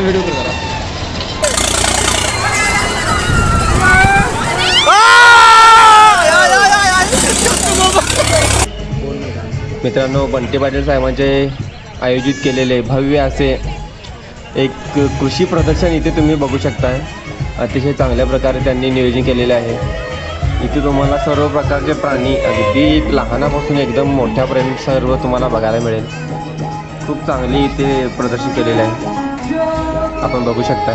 माझा व्हिडिओ कर जरा. मित्रांनो बंटे पाटील साहेबांचे आयोजित केलेले भव्य असे एक कृषी प्रदर्शन इथे तुम्ही बघू शकताय. अतिशय चांगल्या प्रकारे त्यांनी नियोजन केलेले आहे. इथे तुम्हाला सर्व प्रकारचे प्राणी अगदी लहानापासून एकदम मोठ्यापर्यंत सर्व तुम्हाला बघायला मिळेल. खूप चांगली इथे प्रदर्शन केलेले आहे. आपण बघू शकताय.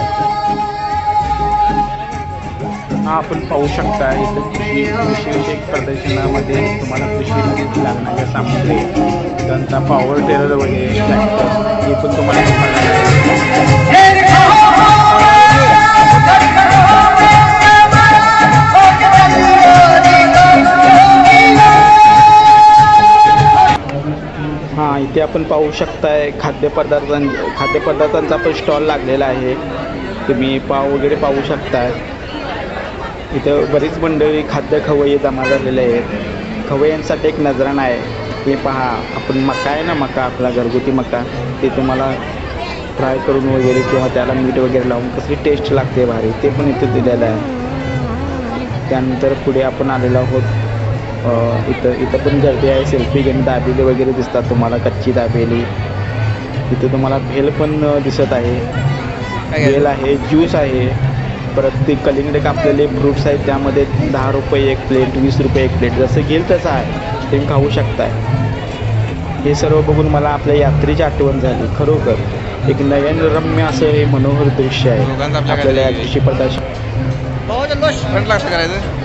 हा आपण पाहू शकता इथं कृषी कृषीविषयक प्रदर्शनामध्ये तुम्हाला कृषीमध्ये लागणाऱ्या सामग्री त्यांचा पॉवर टेलर वगैरे ट्रॅक्टर हे पण तुम्हाला इथे आपण पाहू शकताय खाद्यपदार्थां खाद्यपदार्थांचा पण स्टॉल लागलेला आहे. तुम्ही पाव वगैरे पाहू शकताय. इथं बरीच मंडळी खाद्य खवय्ये जमा झालेले आहेत. खवय्यांसाठी एक नजराणा आहे. हे पहा आपण मका आहे ना मका आपला घरगुती मका. ते तुम्हाला फ्राय करून वगैरे किंवा त्याला मीठ वगैरे लावून कसली टेस्ट लागते भारी. ते पण इथे दिलेलं आहे. त्यानंतर पुढे आपण आलेलो आहोत. इथं इथं पण गर्दी आहे. सेल्फी घेऊन दाबेली वगैरे दिसतात तुम्हाला कच्ची दाबेली. इथं तुम्हाला भेल पण दिसत आहे. भेल आहे ज्यूस आहे. परत ते कलिंगडे कापलेले फ्रूट्स आहेत त्यामध्ये दहा रुपये एक प्लेट वीस रुपये एक प्लेट जसं घेईल तसं आहे. तुम्ही खाऊ शकताय. हे सर्व बघून मला आपल्या यात्रेची आठवण झाली. खरोखर एक नयनरम्य असं हे मनोहर दृश्य आहे. आपल्याला या कृषी प्रदर्शन फ्रंट लागतं करायचं?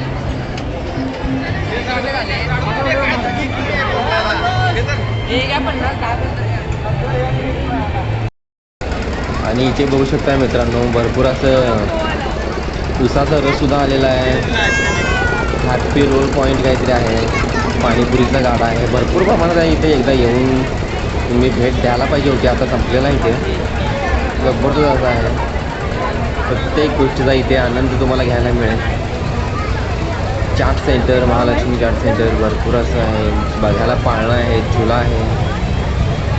आणि इथे बघू शकता मित्रांनो भरपूर असं उसाचा रस सुद्धा आलेला आहे. हॅपी रोल पॉईंट काहीतरी आहे. पाणीपुरीचा गाडा आहे. भरपूर प्रमाणात आहे इथे. एकदा येऊन तुम्ही भेट द्यायला पाहिजे होती. आता संपलेला आहे इथे. जबरदस्त असा आहे. प्रत्येक गोष्टीचा इथे आनंद तुम्हाला घ्यायला मिळेल. चाट सेंटर महालक्ष्मी चाट सेंटर भरपूर असं आहे. बघायला पाळणं आहे झुला आहे.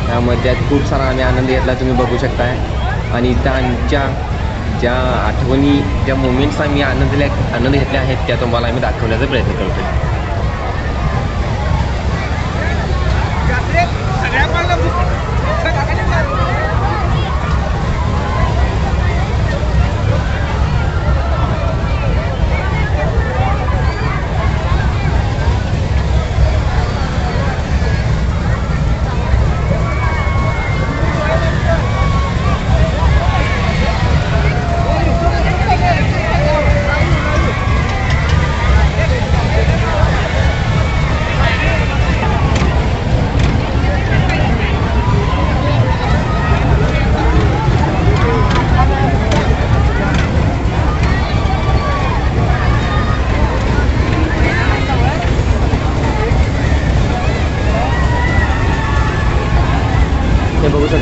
त्यामध्ये खूप सारा आम्ही आनंद घेतला तुम्ही बघू शकताय. आणि त्यांच्या आमच्या ज्या आठवणी ज्या मुमेंट्स आम्ही आनंदल्या आनंद घेतले आहेत त्या तुम्हाला आम्ही दाखवण्याचा प्रयत्न करतो हे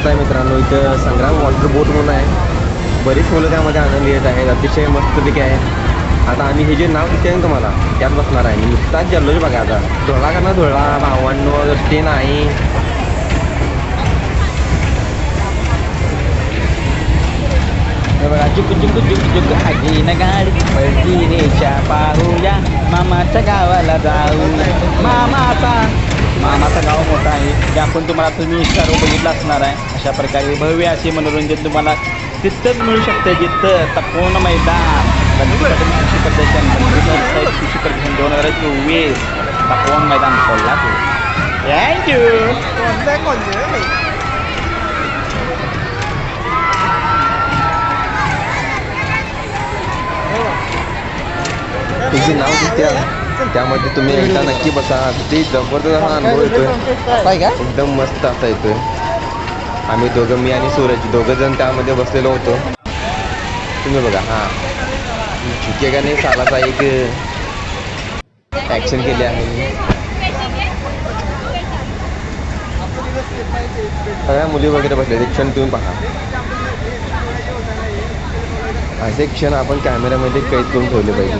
बघू मित्रांनो इथं संग्राम वॉटर बोट म्हणून आहे. बरीच मुलं त्यामध्ये आनंद येत आहेत अतिशय मस्तपैकी आहे. आता आम्ही हे जे नाव दिसते ना तुम्हाला त्यात बसणार आहे. नुकताच जल्लोष बघा आता. धुळा का ना धुळा भावांनो ते नाही. हे बघा चुक चुक चुक गाडी पळती रेषा पाहूया. मामाच्या गावाला जाऊ. मामाचा मामाचा गाव मोठा आहे जे आपण तुम्हाला तुम्ही सर्व बघितलं असणार आहे. अशा प्रकारे भव्य असे मनोरंजन तुम्हाला तिथंच मिळू शकते जिथं तपोन मैदान कृषी प्रदर्शन कृषी प्रदर्शन दोन हजार चोवीस तपोन मैदान कोल्हापूर. थँक्यू तुमचे नाव दिसते त्यामध्ये तुम्ही एकदा नक्की बसा. अगदी जबरदस्त असा अनुभव येतोय. एकदम मस्त असा येतोय. आम्ही दोघं मी आणि सूरज दोघं जण त्यामध्ये बसलेलो होतो. तुम्ही बघा हां. नाही? सालाचा एक ॲक्शन केली आहे. सगळ्या मुली वगैरे बसले ते क्षण तुम्ही पहा. असे क्षण आपण कॅमेऱ्यामध्ये कैद करून ठेवले पाहिजे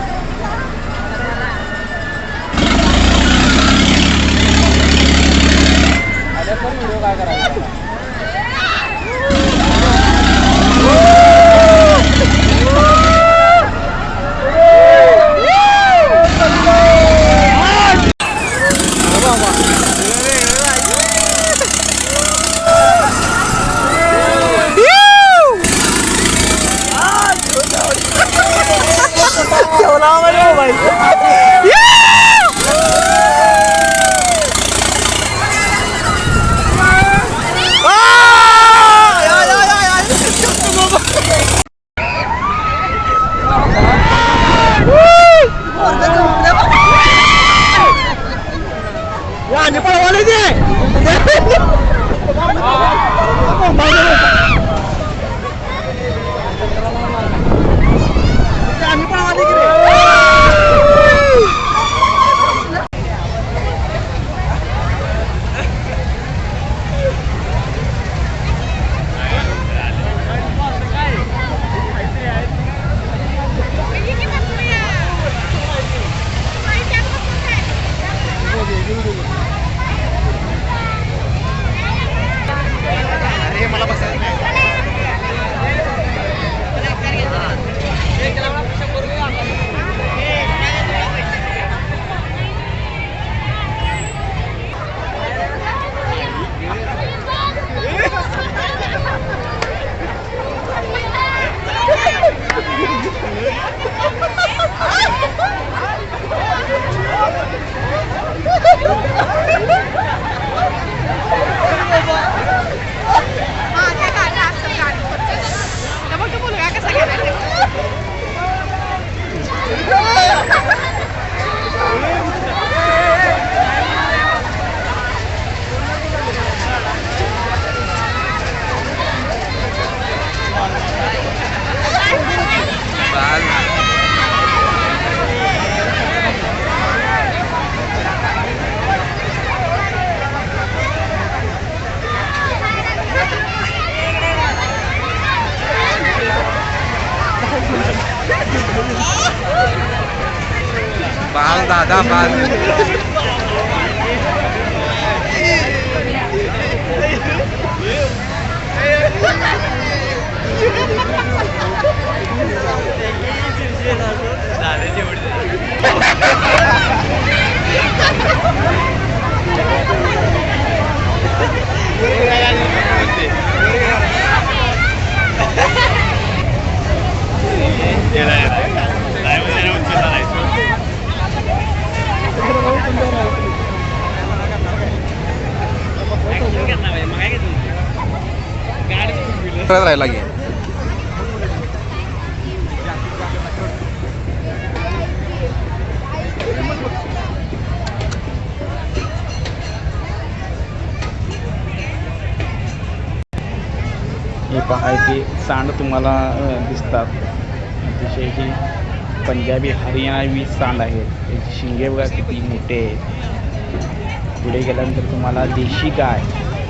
¡Vaya, ना बाल दादा बाल राहायला लागेल. हे पहा ते सांड तुम्हाला दिसतात. अतिशय ही पंजाबी हरियाणवी सांड आहेत. त्याची शिंगे बघा किती मोठे आहेत. पुढे गेल्यानंतर तुम्हाला देशी गाय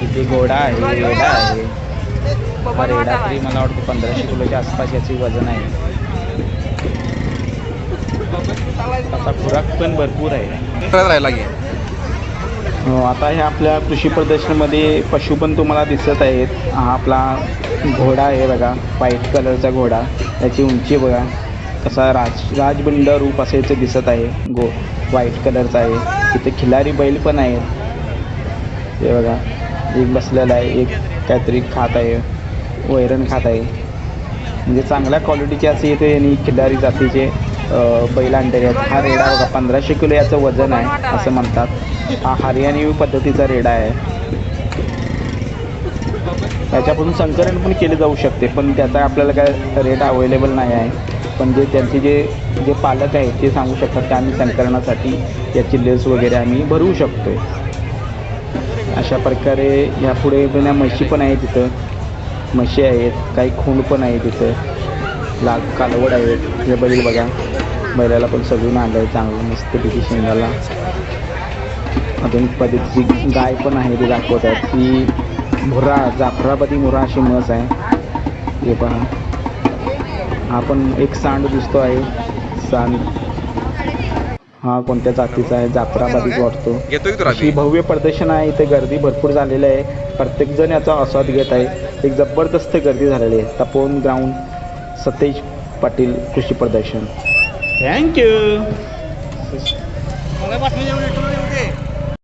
इथे घोडा आहे वेडा आहे. हा रेडा तरी मला वाटतं पंधराशे किलोच्या आसपास याचे वजन आहे. तसा खुराक पण भरपूर आहे. राहायला हो, आता हे आपल्या कृषी प्रदर्शनामध्ये पशु पण तुम्हाला दिसत आहेत. हा आपला घोडा आहे बघा व्हाईट कलरचा घोडा. त्याची उंची बघा कसा राज राजबंड रूप असायचं दिसत आहे. गो व्हाईट कलरचा आहे. तिथे खिलारी बैल पण आहेत. हे बघा एक बसलेला आहे एक काहीतरी खात आहे. वैरण खात आहे. म्हणजे चांगल्या क्वालिटीचे असे इथे आणि खिल्लारी जातीचे बैल आणलेले आहेत. हा रेडा बघा पंधराशे किलो याचं वजन आहे असं म्हणतात. हा हरियाणी पद्धतीचा रेडा आहे. याच्यापासून संकलन पण केले जाऊ शकते पण त्याचा आपल्याला काय रेट अवेलेबल नाही आहे. पण जे त्यांचे जे जे पालक आहेत ते सांगू शकतात की आम्ही संकलनासाठी याची लेस वगैरे आम्ही भरवू शकतो अशा प्रकारे यापुढे पण या म्हशी पण आहे तिथं म्हशी आहेत काही खूण पण आहे तिथं. लाल कालवड आहेत हे बैल बघा. बैलाला पण सजवून आणलं आहे चांगलं मस्तपैकी शिंगाला. आधुनिक पद्धतीची गाय पण आहे ती दाखवतात ती मुर्रा जाफराबादी मुर्रा अशी म्हस आहे. हे पहा. हा पण एक सांड दिसतो आहे. सांग हा कोणत्या जातीचा आहे? जाफराबादीच वाटतो. अशी भव्य प्रदर्शन आहे. इथे गर्दी भरपूर झालेली आहे. प्रत्येकजण याचा आस्वाद घेत आहे. एक जबरदस्त गर्दी झालेली आहे. तपोवन ग्राउंड सतेज पाटील कृषी प्रदर्शन. थँक्यू